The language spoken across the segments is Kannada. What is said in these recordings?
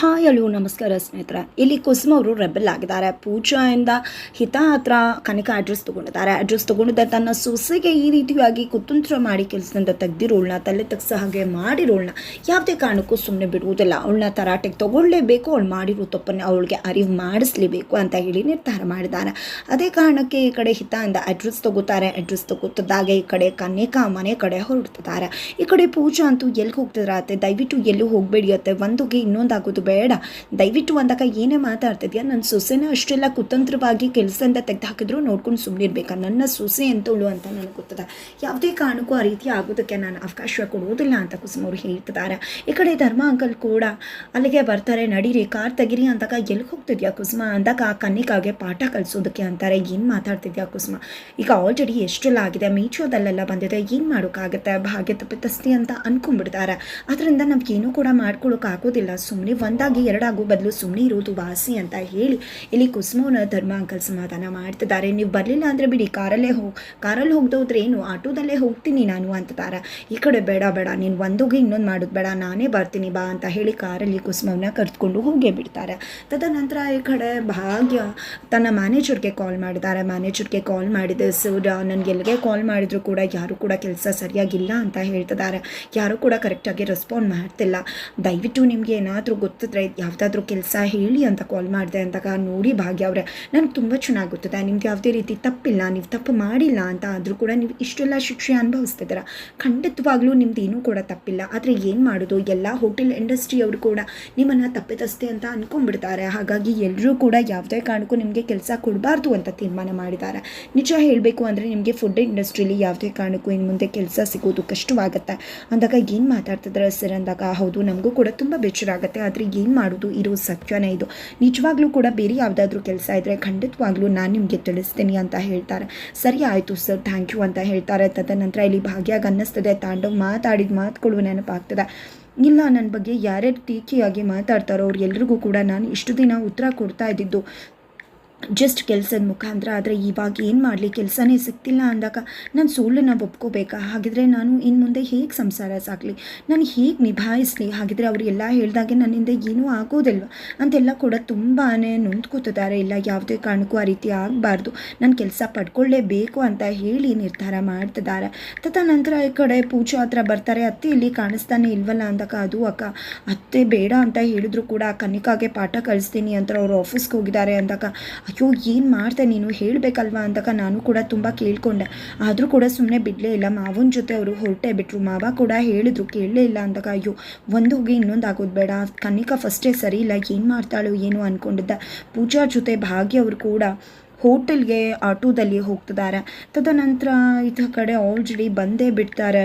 ಹಾಯ್ ಅಲ್ಲೂ ನಮಸ್ಕಾರ ಸ್ನೇಹಿತರೆ. ಇಲ್ಲಿ ಕುಸುಮ ಅವರು ರೆಬೆಲ್ ಆಗಿದ್ದಾರೆ. ಪೂಜಾಯಿಂದ ಹಿತ ಹತ್ರ ಕನಕ ಅಡ್ರೆಸ್ ತೊಗೊಂಡಿದ್ದಾರೆ. ಅಡ್ರೆಸ್ ತೊಗೊಂಡಿದ್ದ ತನ್ನ ಸೊಸೆಗೆ ಈ ರೀತಿಯಾಗಿ ಕುತಂತ್ರ ಮಾಡಿ ಕೆಲಸದಿಂದ ತೆಗ್ದಿರೋಳ್ನ, ತಲೆ ತಗ್ಸ ಹಾಗೆ ಮಾಡಿರೋಳ್ನ ಯಾವುದೇ ಕಾರಣಕ್ಕೂ ಸುಮ್ಮನೆ ಬಿಡುವುದಿಲ್ಲ. ಅವಳನ್ನ ತರಾಟೆಗೆ ತಗೊಳ್ಳೇಬೇಕು, ಅವಳು ಮಾಡಿರೋ ತಪ್ಪನ್ನು ಅವಳಿಗೆ ಅರಿವು ಮಾಡಿಸ್ಲೇಬೇಕು ಅಂತ ಹೇಳಿ ನಿರ್ಧಾರ ಮಾಡಿದ್ದಾರೆ. ಅದೇ ಕಾರಣಕ್ಕೆ ಈ ಕಡೆ ಹಿತಾಯಿಂದ ಅಡ್ರೆಸ್ ತಗೋತಾರೆ. ಅಡ್ರೆಸ್ ತಗೋತಿದ್ದಾಗೆ ಈ ಕಡೆ ಕನ್ಯಕ ಮನೆ ಕಡೆ ಹೊರಡ್ತಿದ್ದಾರೆ. ಈ ಕಡೆ ಪೂಜಾ ಅಂತೂ ಎಲ್ಲಿ ಹೋಗ್ತಿದ್ರ ಅತ್ತೆ? ದಯವಿಟ್ಟು ಎಲ್ಲೂ ಹೋಗಬೇಡಿ ಅತ್ತೆ. ಒಂದುಗೆ ಇನ್ನೊಂದಾಗೋದು ಬೇಡ. ದಯವಿಟ್ಟು ಅಂದಾಗ ಏನೇ ಮಾತಾಡ್ತಿದ್ಯಾ? ನನ್ನ ಸೊಸೆನ ಅಷ್ಟೆಲ್ಲ ಕುತಂತ್ರವಾಗಿ ಕೆಲಸದಿಂದ ತೆಗೆದು ಹಾಕಿದ್ರು ನೋಡ್ಕೊಂಡು ಸುಮ್ಮನಿರ್ಬೇಕಾ ನನ್ನ ಸೊಸೆ ಅಂತವಳು ಅಂತ ನನಗೆ ಗೊತ್ತದ? ಯಾವುದೇ ಕಾರಣಕ್ಕೂ ಆ ರೀತಿ ಆಗೋದಕ್ಕೆ ನಾನು ಅವಕಾಶ ಕೊಡುವುದಿಲ್ಲ ಅಂತ ಕುಸುಮ ಅವ್ರು ಹೇಳ್ತಿದ್ದಾರೆ ಈ ಕಡೆ ಧರ್ಮ ಅಂಕಲ್ ಕೂಡ ಅಲ್ಲಿಗೆ ಬರ್ತಾರೆ. ನಡೀರಿ, ಕಾರ್ ತೆಗಿರಿ ಅಂದಾಗ ಎಲ್ಲಿ ಹೋಗ್ತಿದ್ಯಾ ಕುಸುಮ? ಅಂದಾಗ ಆ ಕನ್ನಿಕಾಗೆ ಪಾಠ ಕಲಿಸೋದಕ್ಕೆ ಅಂತಾರೆ. ಏನು ಮಾತಾಡ್ತಿದ್ಯಾ ಕುಸುಮ? ಈಗ ಆಲ್ರೆಡಿ ಎಷ್ಟೆಲ್ಲ ಆಗಿದೆ? ಮೀಚೋದಲ್ಲೆಲ್ಲ ಬಂದಿದೆ. ಏನು ಮಾಡೋಕ್ಕಾಗುತ್ತೆ? ಭಾಗ್ಯ ತಪ್ಪಿತಸ್ತಿ ಅಂತ ಅನ್ಕೊಂಡ್ಬಿಡ್ತಾರೆ. ಅದರಿಂದ ನಾವು ಏನೂ ಕೂಡ ಮಾಡ್ಕೊಳ್ಳೋಕ್ಕಾಗೋದಿಲ್ಲ ಸುಮ್ಮನೆ ಒಂದಾಗಿ ಎರಡಾಗೋ ಬದಲು ಸುಮ್ಮನೆ ಇರೋದು ವಾಸಿ ಅಂತ ಹೇಳಿ ಇಲ್ಲಿ ಕುಸುಮನ ಧರ್ಮ ಅಂಕಲ್ ಸಮಾಧಾನ ಮಾಡ್ತಿದ್ದಾರೆ. ನೀವು ಬರಲಿಲ್ಲ ಅಂದರೆ ಬಿಡಿ, ಕಾರಲ್ಲೇ ಹೋಗಿ ಕಾರಲ್ಲಿ ಹೋಗ್ದೋದ್ರೆ ಏನು, ಆಟೋದಲ್ಲೇ ಹೋಗ್ತೀನಿ ನಾನು ಅಂತಿದ್ದಾರೆ ಈ ಕಡೆ ಬೇಡ ಬೇಡ, ನೀನು ಒಂದೋಗಿ ಇನ್ನೊಂದು ಮಾಡೋದು ಬೇಡ, ನಾನೇ ಬರ್ತೀನಿ ಬಾ ಅಂತ ಹೇಳಿ ಕಾರಲ್ಲಿ ಕುಸುಮವನ್ನ ಕರೆದುಕೊಂಡು ಹೋಗೇ ಬಿಡ್ತಾರೆ. ತದನಂತರ ಈ ಕಡೆ ಭಾಗ್ಯ ತನ್ನ ಮ್ಯಾನೇಜರ್ಗೆ ಕಾಲ್ ಮಾಡಿದ್ದಾರೆ. ಮ್ಯಾನೇಜರ್ಗೆ ಕಾಲ್ ಮಾಡಿದೆ ಸರ್ ನನಗೆ ಎಲ್ಲಿಗೆ ಕಾಲ್ ಮಾಡಿದ್ರು ಕೂಡ ಯಾರು ಕೂಡ ಕೆಲಸ ಸರಿಯಾಗಿಲ್ಲ ಅಂತ ಹೇಳ್ತಿದ್ದಾರೆ. ಯಾರು ಕೂಡ ಕರೆಕ್ಟಾಗಿ ರೆಸ್ಪಾಂಡ್ ಮಾಡ್ತಿಲ್ಲ. ದಯವಿಟ್ಟು ನಿಮಗೆ ಏನಾದರೂ ಗೊತ್ತಿದ್ರೆ ಯಾವುದಾದ್ರೂ ಕೆಲಸ ಹೇಳಿ ಅಂತ ಕಾಲ್ ಮಾಡಿದೆ ಅಂದಾಗ ನೋಡಿ ಭಾಗ್ಯ ಅವರೇ ನನಗೆ ತುಂಬ ಚೆನ್ನಾಗಿ ನಿಮ್ದು ಯಾವುದೇ ರೀತಿ ತಪ್ಪಿಲ್ಲ, ನೀವು ತಪ್ಪು ಮಾಡಿಲ್ಲ ಅಂತ ಆದರೂ ಕೂಡ ನೀವು ಇಷ್ಟೆಲ್ಲ ಶಿಕ್ಷೆ ಅನುಭವಿಸ್ತಿದ್ದೀರ? ಖಂಡಿತವಾಗ್ಲೂ ನಿಮ್ದು ಏನೂ ಕೂಡ ತಪ್ಪಿಲ್ಲ. ಆದರೆ ಏನು ಮಾಡೋದು? ಎಲ್ಲ ಹೋಟೆಲ್ ಇಂಡಸ್ಟ್ರಿಯವರು ಕೂಡ ನಿಮ್ಮನ್ನು ತಪ್ಪಿತಸ್ತೆ ಅಂತ ಅಂದ್ಕೊಂಡ್ಬಿಡ್ತಾರೆ ಹಾಗಾಗಿ ಎಲ್ಲರೂ ಕೂಡ ಯಾವುದೇ ಕಾರಣಕ್ಕೂ ನಿಮಗೆ ಕೆಲಸ ಕೊಡಬಾರ್ದು ಅಂತ ತೀರ್ಮಾನ ಮಾಡಿದ್ದಾರೆ. ನಿಜ ಹೇಳಬೇಕು ಅಂದರೆ ನಿಮಗೆ ಫುಡ್ ಇಂಡಸ್ಟ್ರಿಲಿ ಯಾವುದೇ ಕಾರಣಕ್ಕೂ ಇನ್ನು ಮುಂದೆ ಕೆಲಸ ಸಿಗೋದು ಕಷ್ಟವಾಗುತ್ತೆ. ಅಂದಾಗ ಏನು ಮಾತಾಡ್ತಿದ್ರೆ ಸರ್ ಅಂದಾಗ, ಹೌದು, ನಮಗೂ ಕೂಡ ತುಂಬ ಬೇಜಾರಾಗುತ್ತೆ. ಆದರೆ ಏನು ಮಾಡೋದು? ಇರೋ ಸತ್ಯನೇ ಇದು. ನಿಜವಾಗ್ಲೂ ಕೂಡ ಬೇರೆ ಯಾವುದಾದ್ರೂ ಕೆಲಸ ಇದ್ದರೆ ಖಂಡಿತವಾಗ್ಲೂ ನಾನು ನಿಮಗೆ ತಿಳಿಸ್ತೀನಿ ಅಂತ ಹೇಳ್ತಾರೆ. ಸರಿ ಆಯಿತು ಸರ್ ಥ್ಯಾಂಕ್ ಯು ಅಂತ ಹೇಳ್ತಾರೆ. ತದನಂತರ ಇಲ್ಲಿ ಭಾಗ್ಯಾಗ ಅನ್ನಿಸ್ತದೆ. ತಾಂಡವ್ ಮಾತಾಡಿದ ಮಾತುಗಳು ನೆನಪಾಗ್ತದೆ. ಇಲ್ಲ ನನ್ನ ಬಗ್ಗೆ ಯಾರ್ಯಾರು ಟೀಕೆಯಾಗಿ ಮಾತಾಡ್ತಾರೋ ಅವ್ರು ಎಲ್ರಿಗೂ ಕೂಡ ನಾನು ಇಷ್ಟು ದಿನ ಉತ್ತರ ಕೊಡ್ತಾ ಇದ್ದಿದ್ದು ಜಸ್ಟ್ ಕೆಲಸದ ಮುಖಾಂತರ ಆದರೆ ಇವಾಗ ಏನು ಮಾಡಲಿ? ಕೆಲಸನೇ ಸಿಗ್ತಿಲ್ಲ ಅಂದಾಗ ನಾನು ಸುಳ್ಳನ್ನು ಒಪ್ಕೋಬೇಕಾ? ಹಾಗಿದ್ರೆ ನಾನು ಇನ್ನು ಮುಂದೆ ಹೇಗೆ ಸಂಸಾರ ಸಾಕಲಿ? ನಾನು ಹೇಗೆ ನಿಭಾಯಿಸಲಿ? ಹಾಗಿದ್ರೆ ಅವರು ಎಲ್ಲ ಹೇಳಿದಾಗೆ ನನ್ನಿಂದ ಏನೂ ಆಗೋದಿಲ್ವ? ಅಂತೆಲ್ಲ ಕೂಡ ತುಂಬಾ ನೊಂದ್ಕೋತಿದ್ದಾರೆ. ಇಲ್ಲ, ಯಾವುದೇ ಕಾರಣಕ್ಕೂ ಆ ರೀತಿ ಆಗಬಾರ್ದು. ನಾನು ಕೆಲಸ ಪಡ್ಕೊಳ್ಳೇಬೇಕು ಅಂತ ಹೇಳಿ ನಿರ್ಧಾರ ಮಾಡ್ತಿದ್ದಾರೆ. ತದನಂತರ ಈ ಕಡೆ ಪೂಜಾ ಹತ್ರ ಬರ್ತಾರೆ. ಅತ್ತೆ ಇಲ್ಲಿ ಕಾಣಿಸ್ತಾನೆ ಇಲ್ವಲ್ಲ ಅಂದಾಗ, ಅದು ಅಕ್ಕ, ಅತ್ತೆ ಬೇಡ ಅಂತ ಹೇಳಿದ್ರು ಕೂಡ ಕನ್ನಿಕಾಗೆ ಪಾಠ ಕಳಿಸ್ತೀನಿ ಅಂತ ಅವರು ಆಫೀಸ್ಗೆ ಹೋಗಿದ್ದಾರೆ ಅಂದಾಗ ಅಯ್ಯೋ, ಏನು ಮಾಡ್ದೆ ನೀನು? ಹೇಳಬೇಕಲ್ವಾ ಅಂದಾಗ ನಾನು ಕೂಡ ತುಂಬ ಕೇಳಿಕೊಂಡೆ. ಆದರೂ ಕೂಡ ಸುಮ್ಮನೆ ಬಿಡಲೇ ಇಲ್ಲ. ಮಾವನ ಜೊತೆ ಅವರು ಹೊರಟೇ ಬಿಟ್ಟರು ಮಾವ ಕೂಡ ಹೇಳಿದ್ರು, ಕೇಳಲೇ ಇಲ್ಲ ಅಂದಾಗ, ಅಯ್ಯೋ, ಒಂದು ಹೋಗಿ ಇನ್ನೊಂದು ಆಗೋದು ಬೇಡ. ಕನ್ನಿಕಾ ಫಸ್ಟೇ ಸರಿ ಇಲ್ಲ. ಏನು ಮಾಡ್ತಾಳೋ ಏನು ಅಂದ್ಕೊಂಡಿದ್ದ ಪೂಜಾ ಜೊತೆ ಭಾಗ್ಯ ಅವರು ಕೂಡ ಹೋಟೆಲ್ಗೆ ಆಟೋದಲ್ಲಿ ಹೋಗ್ತಿದ್ದಾರೆ. ತದನಂತರ ಇದ ಕಡೆ ಆಲ್ರೆಡಿ ಬಂದೇ ಬಿಡ್ತಾರೆ.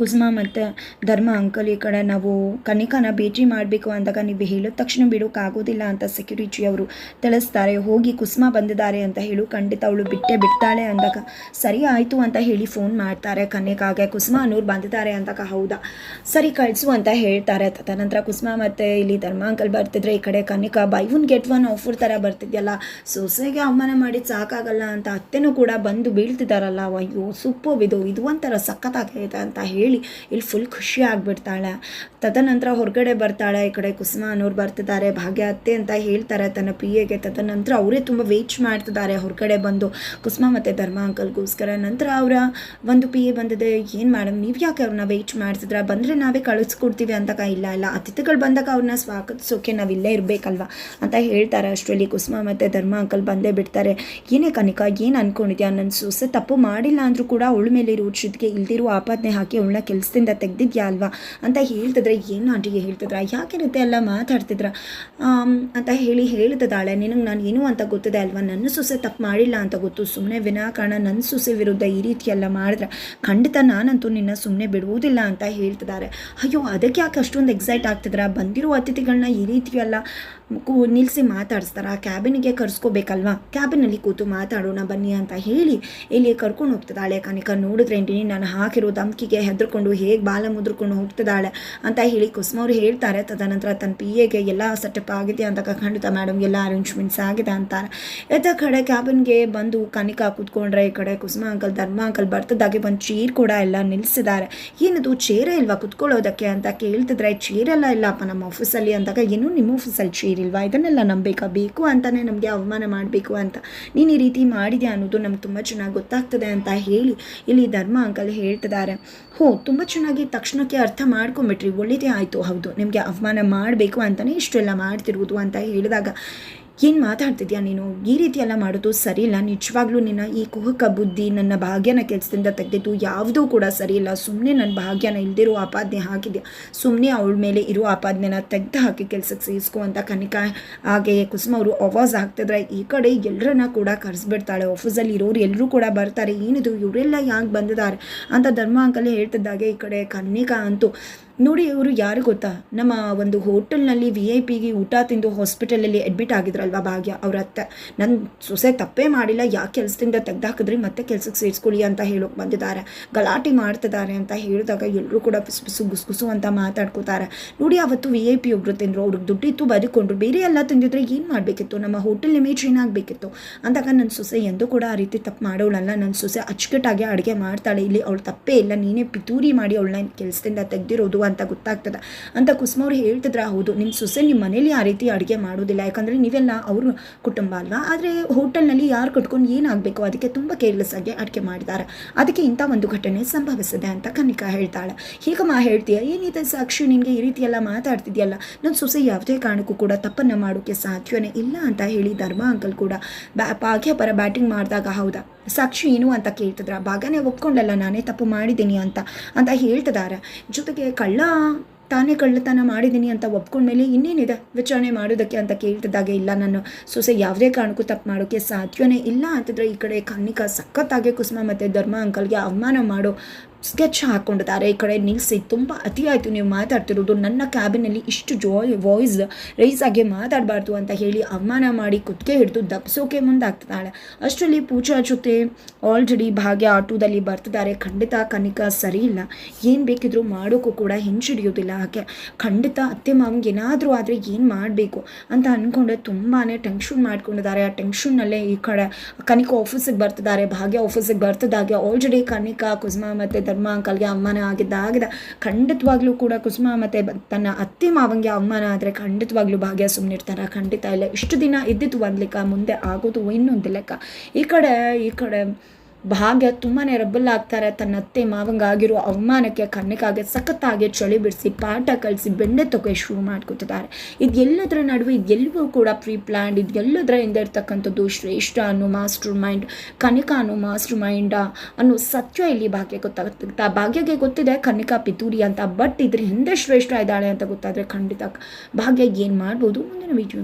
ಕುಸುಮ ಮತ್ತು ಧರ್ಮ ಅಂಕಲ್ ಈ ಕಡೆ ನಾವು ಕನಿಕನ ಭೇಟಿ ಮಾಡಬೇಕು ಅಂದಾಗ ನೀವು ಹೇಳಿದ ತಕ್ಷಣ ಬಿಡೋಕ್ಕಾಗೋದಿಲ್ಲ ಅಂತ ಸೆಕ್ಯೂರಿಟಿ ಅವರು ತಿಳಿಸ್ತಾರೆ. ಹೋಗಿ ಕುಸುಮ ಬಂದಿದ್ದಾರೆ ಅಂತ ಹೇಳು, ಖಂಡಿತ ಅವಳು ಬಿಟ್ಟೆ ಬಿಡ್ತಾಳೆ ಅಂದಾಗ, ಸರಿ ಆಯಿತು ಅಂತ ಹೇಳಿ ಫೋನ್ ಮಾಡ್ತಾರೆ ಕನಿಕಾಗೆ ಕುಸುಮ ಅನ್ನೋರು ಬಂದಿದ್ದಾರೆ ಅಂದಾಗ, ಹೌದಾ? ಸರಿ ಕಳಿಸು ಅಂತ ಹೇಳ್ತಾರೆ. ತದನಂತರ ಕುಸುಮ ಮತ್ತು ಇಲ್ಲಿ ಧರ್ಮ ಅಂಕಲ್ ಬರ್ತಿದ್ರೆ ಈ ಕಡೆ ಕನಿಕ buy one get one offer ಥರ ಬರ್ತಿದ್ಯಲ್ಲ, ಸೊಸೆಗೆ ಅವಮಾನ ಮಾಡಿ ಸಾಕಾಗಲ್ಲ ಅಂತ ಅತ್ತೆನೂ ಕೂಡ ಬಂದು ಬೀಳ್ತಿದ್ದಾರಲ್ಲ, ಅಯ್ಯೋ ಸೂಪರ್ವಿದು ಇದು ಒಂಥರ ಸಖತ್ತಾಗೈತೆ ಅಂತ ಹೇಳಿ ಇಲ್ಲಿ ಫುಲ್ ಖುಷಿ ಆಗಿಬಿಡ್ತಾಳೆ. ತದನಂತರ ಹೊರಗಡೆ ಬರ್ತಾಳೆ, ಈ ಕಡೆ ಕುಸುಮ ಅನ್ನೋರು ಬರ್ತಿದ್ದಾರೆ ಭಾಗ್ಯ ಅತ್ತೆ ಅಂತ ಹೇಳ್ತಾರೆ ತನ್ನ ಪಿ ಎಗೆ ತದನಂತರ ಅವರೇ ತುಂಬ ವೇಟ್ ಮಾಡ್ತಿದ್ದಾರೆ ಹೊರಗಡೆ ಬಂದು. ಕುಸುಮ ಮತ್ತು ಧರ್ಮ ಅಂಕಲ್ಗೋಸ್ಕರ. ನಂತರ ಅವರ ಒಂದು ಪಿ ಎ ಬಂದಿದೆ, ಏನು ಮೇಡಮ್ ನೀವು ಯಾಕೆ ಅವ್ರನ್ನ ವೆಯ್ಟ್ ಮಾಡ್ತಿದ್ರ? ಬಂದರೆ ನಾವೇ ಕಳಿಸ್ಕೊಡ್ತೀವಿ ಅಂತ ಇಲ್ಲ ಇಲ್ಲ. ಅತಿಥಿಗಳು ಬಂದಾಗ ಅವ್ರನ್ನ ಸ್ವಾಗತಿಸೋಕೆ ನಾವು ಇಲ್ಲೇ ಇರಬೇಕಲ್ವ? ಅಂತ ಹೇಳ್ತಾರೆ ಅಷ್ಟರಲ್ಲಿ ಕುಸುಮ ಮತ್ತು ಧರ್ಮ ಅಂಕಲ್ ಬಂದೇ ಬಿಡ್ತಾರೆ. ಏನೇ ಕನಿಕ, ಏನು ಅನ್ಕೊಂಡಿದ್ಯಾ? ನನ್ನ ಸೊಸೆ ತಪ್ಪು ಮಾಡಿಲ್ಲ ಅಂದರೂ ಕೂಡ ಅವಳ ಮೇಲೆ ಶ್ರುತಿಗೆ ಇಲ್ದಿರೋ ಆಪಾದನೆ ಹಾಕಿ ಅವಳನ್ನ ಕೆಲಸದಿಂದ ತೆಗ್ದಿದ್ಯಾ ಅಲ್ವಾ ಅಂತ ಹೇಳ್ತಿದ್ರೆ, ಏನು ಆಂಟಿಗೆ ಹೇಳ್ತಿದ್ರ? ಯಾಕಿರುತ್ತೆ ಎಲ್ಲ ಮಾತಾಡ್ತಿದ್ರ? ಅಂತ ಹೇಳಿ ಹೇಳ್ತದಾಳೆ ನಿನಗೆ ನಾನು ಏನು ಅಂತ ಗೊತ್ತಿದೆ ಅಲ್ವಾ? ನನ್ನ ಸೊಸೆ ತಪ್ಪು ಮಾಡಿಲ್ಲ ಅಂತ ಗೊತ್ತು. ಸುಮ್ಮನೆ ವಿನಾಕಾರಣ ನನ್ನ ಸೊಸೆ ವಿರುದ್ಧ ಈ ರೀತಿ ಎಲ್ಲ ಮಾಡಿದ್ರೆ ಖಂಡಿತ ನಾನಂತೂ ನಿನ್ನ ಸುಮ್ಮನೆ ಬಿಡುವುದಿಲ್ಲ ಅಂತ ಹೇಳ್ತಿದ್ದಾರೆ. ಅಯ್ಯೋ, ಅದಕ್ಕೆ ಯಾಕೆ ಅಷ್ಟೊಂದು ಎಕ್ಸೈಟ್ ಆಗ್ತಿದ್ರ? ಬಂದಿರೋ ಅತಿಥಿಗಳನ್ನ ಈ ರೀತಿ ಎಲ್ಲ ಕೂ ನಿಲ್ಲಿಸಿ ಮಾತಾಡಿಸ್ತಾರ? ಕ್ಯಾಬಿನಿಗೆ ಕರ್ಸ್ಕೋಬೇಕಲ್ವಾ? ಕ್ಯಾಬಿನಲ್ಲಿ ಕೂತು ಮಾತಾಡೋಣ ಬನ್ನಿ ಅಂತ ಹೇಳಿ ಇಲ್ಲಿ ಕರ್ಕೊಂಡು ಹೋಗ್ತಿದ್ದಾಳೆ ಕನಿಕ. ನೋಡಿದ್ರೆ ನಾನು ಹಾಕಿರೋ ಧಮ್ಕಿಗೆ ಮುದ್ರಕೊಂಡು, ಹೇಗೆ ಬಾಲ ಮುದ್ರಕೊಂಡು ಹೋಗ್ತಿದ್ದಾಳೆ ಅಂತ ಹೇಳಿ ಕುಸುಮ ಅವರು ಹೇಳ್ತಾರೆ. ತದನಂತರ ತನ್ನ ಪಿ ಎಗೆ ಎಲ್ಲ ಸೆಟಪ್ ಆಗಿದೆ ಅಂತ ಖಂಡಿತ ಮೇಡಮ್ ಎಲ್ಲ ಅರೇಂಜ್ಮೆಂಟ್ಸ್ ಆಗಿದೆ ಅಂತಾರೆ ಎತ್ತ ಕಡೆ ಕ್ಯಾಬಿನ್ಗೆ ಬಂದು ಕನಿಕಾ ಕೂತ್ಕೊಂಡ್ರೆ, ಈ ಕಡೆ ಕುಸುಮ ಅಂಕಲ್ ಧರ್ಮ ಅಂಕಲ್ ಬರ್ತದಾಗೆ ಒಂದು ಚೇರ್ ಕೂಡ ಎಲ್ಲ ನಿಲ್ಲಿಸಿದ್ದಾರೆ ಏನದು ಚೇರ ಇಲ್ವಾ ಕುತ್ಕೊಳ್ಳೋದಕ್ಕೆ ಅಂತ ಕೇಳ್ತಿದ್ರೆ ಚೇರೆಲ್ಲ ಇಲ್ಲಪ್ಪ ನಮ್ಮ ಆಫೀಸಲ್ಲಿ ಅಂದಾಗ ಏನು ನಿಮ್ಮ ಆಫೀಸಲ್ಲಿ ಚೇರ್ ಇಲ್ವಾ? ಇದನ್ನೆಲ್ಲ ನಂಬೇಕಾ? ಬೇಕು ಅಂತಲೇ ನಮಗೆ ಅವಮಾನ ಮಾಡಬೇಕು ಅಂತ. ನೀನು ಈ ರೀತಿ ಮಾಡಿದ್ಯಾ ಅನ್ನೋದು ನಮ್ಗೆ ತುಂಬ ಚೆನ್ನಾಗಿ ಗೊತ್ತಾಗ್ತದೆ ಅಂತ ಹೇಳಿ ಇಲ್ಲಿ ಧರ್ಮ ಅಂಕಲ್ ಹೇಳ್ತಿದ್ದಾರೆ. ಹೋ ತುಂಬ ಚೆನ್ನಾಗಿ ತಕ್ಷಣಕ್ಕೆ ಅರ್ಥ ಮಾಡ್ಕೊಂಬಿಟ್ರಿ. ಒಳ್ಳೆಯದೇ ಆಯಿತು. ಹೌದು. ನಿಮಗೆ ಅವಮಾನ ಮಾಡಬೇಕು ಅಂತಲೇ ಇಷ್ಟೆಲ್ಲ ಮಾಡ್ತಿರುವುದು ಅಂತ ಹೇಳಿದಾಗ ಏನು ಮಾತಾಡ್ತಿದ್ಯಾ ನೀನು? ಈ ರೀತಿ ಎಲ್ಲ ಮಾಡೋದು ಸರಿಯಿಲ್ಲ. ನಿಜವಾಗ್ಲೂ ನಿನ್ನ ಈ ಕುಹಕ ಬುದ್ಧಿ ನನ್ನ ಭಾಗ್ಯನ ಕೆಲಸದಿಂದ ತೆಗೆದಿದ್ದು ಯಾವುದೂ ಕೂಡ ಸರಿಯಿಲ್ಲ. ಸುಮ್ಮನೆ ನನ್ನ ಭಾಗ್ಯನ ಇಲ್ದಿರೋ ಆಪಾದನೆ ಹಾಕಿದ್ಯಾ? ಸುಮ್ಮನೆ ಅವಳ ಮೇಲೆ ಇರೋ ಆಪಾದನೆನ ತೆಗ್ದು ಹಾಕಿ ಕೆಲಸಕ್ಕೆ ಸೇರಿಸ್ಕೊ ಅಂತ ಕನಿಕಾ ಹಾಗೆಯೇ ಕುಸುಮ ಅವರು ಅವಾಜ್ ಆಗ್ತಿದ್ರೆ ಈ ಕಡೆ ಎಲ್ಲರನ್ನ ಕೂಡ ಕರೆಸ್ಬಿಡ್ತಾಳೆ. ಆಫೀಸಲ್ಲಿ ಇರೋರು ಎಲ್ಲರೂ ಕೂಡ ಬರ್ತಾರೆ. ಏನಿದು? ಇವರೆಲ್ಲ ಯಾಕೆ ಬಂದಿದ್ದಾರೆ? ಅಂತ ಧರ್ಮ ಅಂಕಲ್ ಹೇಳ್ತಿದ್ದಾಗೆ ಈ ಕಡೆ ಕನ್ನಿಕಾ ಅಂತೂ. ನೋಡಿ ಇವರು ಯಾರು ಗೊತ್ತಾ? ನಮ್ಮ ಒಂದು ಹೋಟೆಲ್ನಲ್ಲಿ ವಿ ಐ ಪಿಗೆ ಊಟ ತಿಂದು ಹಾಸ್ಪಿಟಲಲ್ಲಿ ಅಡ್ಮಿಟ್ ಆಗಿದ್ರಲ್ವಾ ಭಾಗ್ಯ ಅವ್ರ ಅತ್ತ? ನನ್ನ ಸೊಸೆ ತಪ್ಪೇ ಮಾಡಿಲ್ಲ, ಯಾಕೆ ಕೆಲಸದಿಂದ ತೆಗ್ದಾಕಿದ್ರಿ, ಮತ್ತೆ ಕೆಲಸಕ್ಕೆ ಸೇರಿಸ್ಕೊಳ್ಳಿ ಅಂತ ಹೇಳೋಕೆ ಬಂದಿದ್ದಾರೆ. ಗಲಾಟೆ ಮಾಡ್ತಿದ್ದಾರೆ ಅಂತ ಹೇಳಿದಾಗ ಎಲ್ಲರೂ ಕೂಡ ಪಿಸು ಗುಸುಗುಸು ಅಂತ ಮಾತಾಡ್ಕೋತಾರೆ. ನೋಡಿ ಅವತ್ತು ವಿ ಐ ಪಿ ಒಬ್ಬರು ತಿಂದರು, ಅವ್ರಿಗೆ ದುಡ್ಡಿತ್ತು ಬದುಕೊಂಡ್ರು ಬೇರೆ ಎಲ್ಲ ತಿಂದಿದ್ರೆ ಏನು ಮಾಡಬೇಕಿತ್ತು? ನಮ್ಮ ಹೋಟೆಲ್ ಇಮೇಜ್ ಏನಾಗಬೇಕಿತ್ತು? ಅಂದಾಗ ನನ್ನ ಸೊಸೆ ಎಂದೂ ಕೂಡ ಆ ರೀತಿ ತಪ್ಪು ಮಾಡೋಳಲ್ಲ. ನನ್ನ ಸೊಸೆ ಅಚ್ಚುಕಟ್ಟಾಗಿ ಅಡುಗೆ ಮಾಡ್ತಾಳೆ, ಇಲ್ಲಿ ಅವಳು ತಪ್ಪೇ ಇಲ್ಲ, ನೀನೇ ಪಿತೂರಿ ಮಾಡಿ ಅವಳನ್ನ ಕೆಲಸದಿಂದ ತೆಗ್ದಿರೋದು ಅಂತ ಗೊತ್ತಾಗ್ತದೆ. ಅಂತ ಕುಸುಮ ಅವ್ರು ಹೇಳ್ತಿದ್ರೆ, ಹೌದು ನಿಮ್ಮ ಸೊಸೆ ನಿಮ್ಮ ಮನೇಲಿ ಆ ರೀತಿ ಅಡುಗೆ ಮಾಡೋದಿಲ್ಲ. ಯಾಕಂದರೆ ನೀವೆಲ್ಲ ಅವ್ರ ಕುಟುಂಬ ಅಲ್ವಾ? ಆದರೆ ಹೋಟೆಲ್ನಲ್ಲಿ ಯಾರು ಕಟ್ಕೊಂಡು ಏನಾಗಬೇಕು ಅದಕ್ಕೆ ತುಂಬ ಕೇರ್ಲೆಸ್ ಆಗಿ ಅಡುಗೆ ಮಾಡಿದ್ದಾರೆ ಅದಕ್ಕೆ ಇಂಥ ಒಂದು ಘಟನೆ ಸಂಭವಿಸಿದೆ ಅಂತ ಕನಿಕಾ ಹೇಳ್ತಾಳೆ. ಹೀಗಮ್ಮ ಹೇಳ್ತೀಯ, ಏನಿದೆ ಸಾಕ್ಷಿ, ನಿನಗೆ ಈ ರೀತಿ ಎಲ್ಲ ಮಾತಾಡ್ತಿದ್ಯಲ್ಲ? ನನ್ನ ಸೊಸೆ ಯಾವುದೇ ಕಾರಣಕ್ಕೂ ಕೂಡ ತಪ್ಪನ್ನು ಮಾಡೋಕ್ಕೆ ಸಾಧ್ಯವೇ ಇಲ್ಲ ಅಂತ ಹೇಳಿ ಧರ್ಮ ಅಂಕಲ್ ಕೂಡ ಬ್ಯಾ ಭಾಗ್ಯ ಪರ ಬ್ಯಾಟಿಂಗ್ ಮಾಡಿದಾಗ, ಹೌದಾ? ಸಾಕ್ಷಿ ಏನು ಅಂತ ಕೇಳ್ತಿದ್ರ? ಭಾಗನೇ ಒಪ್ಕೊಂಡಲ್ಲ, ನಾನೇ ತಪ್ಪು ಮಾಡಿದ್ದೀನಿ ಅಂತ. ಅಂತ ಹೇಳ್ತಿದ್ದಾರೆ ಜೊತೆಗೆ ಕಳ್ಳ ತಾನೇ ಕಳ್ಳತನ ಮಾಡಿದ್ದೀನಿ ಅಂತ ಒಪ್ಕೊಂಡ್ಮೇಲೆ ಇನ್ನೇನಿದೆ ವಿಚಾರಣೆ ಮಾಡೋದಕ್ಕೆ ಅಂತ ಕೇಳ್ತಿದ್ದಾಗೆ ಇಲ್ಲ ನಾನು ಸೊಸೆ. ಯಾವುದೇ ಕಾರಣಕ್ಕೂ ತಪ್ಪು ಮಾಡೋಕ್ಕೆ ಸಾಧ್ಯವೇ ಇಲ್ಲ ಅಂತಿದ್ರೆ ಈ ಕಡೆ ಕನ್ನಿಕಾ ಸಖತ್ತಾಗೆ ಕುಸುಮ ಮತ್ತು ಧರ್ಮ ಅಂಕಲ್ಗೆ ಅವಮಾನ ಮಾಡೋ ಸ್ಕೆಚ್ ಹಾಕ್ಕೊಂಡಿದ್ದಾರೆ. ಈ ಕಡೆ ನಿಲ್ಲಿಸಿ ತುಂಬ ಅತಿ ಆಯಿತು ನೀವು ಮಾತಾಡ್ತಿರೋದು. ನನ್ನ ಕ್ಯಾಬಿನಲ್ಲಿ ಇಷ್ಟು ಜಾಯ್ ವಾಯ್ಸ್ ರೈಸ್ ಆಗಿ ಮಾತಾಡಬಾರ್ದು ಅಂತ ಹೇಳಿ ಅವಮಾನ ಮಾಡಿ ಕುತ್ತಿಗೆ ಹಿಡಿದು ದಬ್ಸೋಕೆ ಮುಂದಾಗ್ತಿದ್ದಾಳೆ. ಅಷ್ಟರಲ್ಲಿ ಪೂಜಾ ಜೊತೆ ಆಲ್ರೆಡಿ ಭಾಗ್ಯ ಆಟೋದಲ್ಲಿ ಬರ್ತಿದ್ದಾರೆ. ಖಂಡಿತ ಕನಿಕ ಸರಿ ಇಲ್ಲ. ಏನು ಬೇಕಿದ್ರು ಮಾಡೋಕ್ಕೂ ಕೂಡ ಹಿಂಚಿಡಿಯೋದಿಲ್ಲ ಹಾಗೆ ಖಂಡಿತ ಅತ್ತೆ ಮಾವಂಗೆ ಏನಾದರೂ ಆದರೆ ಏನು ಮಾಡಬೇಕು ಅಂತ ಅಂದ್ಕೊಂಡೆ ತುಂಬಾ ಟೆನ್ಷನ್ ಮಾಡ್ಕೊಂಡಿದ್ದಾರೆ. ಆ ಟೆನ್ಷನ್ನಲ್ಲೇ ಈ ಕಡೆ ಕನಿಕ ಆಫೀಸಿಗೆ ಬರ್ತಿದ್ದಾರೆ. ಭಾಗ್ಯ ಆಫೀಸಿಗೆ ಬರ್ತಿದ್ದಾಗೆ ಆಲ್ರೆಡಿ ಕನಿಕ, ಕುಸುಮ ಮತ್ತು ಧರ್ಮ ಅಂಕಲ್ಗೆ ಅವಮಾನ ಆಗಿದ್ದಾಗಿದೆ ಖಂಡಿತವಾಗ್ಲೂ ಕೂಡ ಕುಸುಮ ಮತ್ತೆ ತನ್ನ ಅತ್ತೆ ಮಾವಂಗೆ ಅವಮಾನ ಆದರೆ ಖಂಡಿತವಾಗ್ಲೂ ಭಾಗ್ಯ ಸುಮ್ಮನಿರ್ತಾರೆ ಖಂಡಿತ ಇಲ್ಲ. ಇಷ್ಟು ದಿನ ಇದ್ದಿತ್ತು ಒಂದು ಲೆಕ್ಕ, ಮುಂದೆ ಆಗೋದು ಇನ್ನೊಂದು ಲೆಕ್ಕ. ಈ ಕಡೆ ಈ ಕಡೆ ಭಾಗ್ಯ ತುಂಬಾ ರಬ್ಬಲ್ ಆಗ್ತಾರೆ. ತನ್ನ ಅತ್ತೆ ಮಾವಂಗಾಗಿರೋ ಅವಮಾನಕ್ಕೆ ಕಣ್ಣಿಗಾಗೆ ಸಖತ್ತಾಗಿ ಚಳಿ ಬಿಡಿಸಿ ಪಾಠ ಕಳಿಸಿ ಬೆಣ್ಣೆ ತೊಗೆ ಶುರು ಮಾಡ್ಕೊತಿದ್ದಾರೆ. ಇದೆಲ್ಲದರ ನಡುವೆ ಇದೆಲ್ಲವೂ ಕೂಡ ಪ್ರೀ ಪ್ಲ್ಯಾಂಡ್ ಇದೆಲ್ಲದರ ಹಿಂದೆ ಇರ್ತಕ್ಕಂಥದ್ದು ಶ್ರೇಷ್ಠ ಅನ್ನೋ ಮಾಸ್ಟರ್ ಮೈಂಡ್, ಕನಿಕಾ ಅನ್ನೋ ಮಾಸ್ಟರ್ ಮೈಂಡ ಅನ್ನೋ ಸತ್ಯ ಇಲ್ಲಿ ಭಾಗ್ಯ ಗೊತ್ತಾಗುತ್ತೆ ಭಾಗ್ಯಗೆ ಗೊತ್ತಿದೆ ಕನಿಕಾ ಪಿತೂರಿ ಅಂತ, ಬಟ್ ಇದ್ರ ಹಿಂದೆ ಶ್ರೇಷ್ಠ ಇದ್ದಾಳೆ ಅಂತ ಗೊತ್ತಾದರೆ ಖಂಡಿತ ಭಾಗ್ಯ ಏನು ಮಾಡ್ಬೋದು ಮುಂದಿನ ವಿಡಿಯೋ